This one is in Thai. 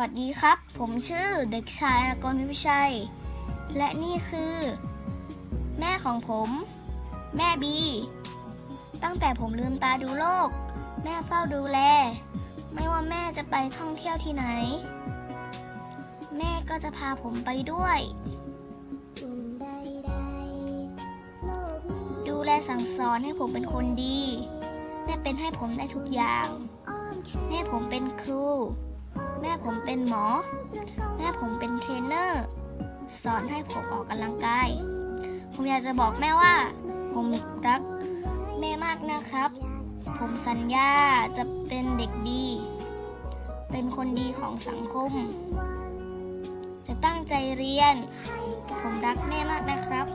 วัสดีครับ ผมชื่อเด็กชายอากรวิชัย และนี่คือ แม่ของผม แม่บี ตั้งแต่ผมลืมตาดูโลก แม่เฝ้าดูแล ไม่ว่าแม่จะไปท่องเที่ยวที่ไหน แม่ก็จะพาผมไปด้วย ดูแลสั่งสอนให้ผมเป็นคนดี แม่เป็นให้ผมได้ทุกอย่าง แม่ผมเป็นครู แม่ผมเป็นหมอ แม่ผมเป็นเทรนเนอร์ สอนให้ผมออกกำลังกาย ผมอยากจะบอกแม่ว่า ผมรักแม่มากนะครับ ผมสัญญาจะเป็นเด็กดี เป็นคนดีของสังคม จะตั้งใจเรียน ผมรักแม่มากนะครับ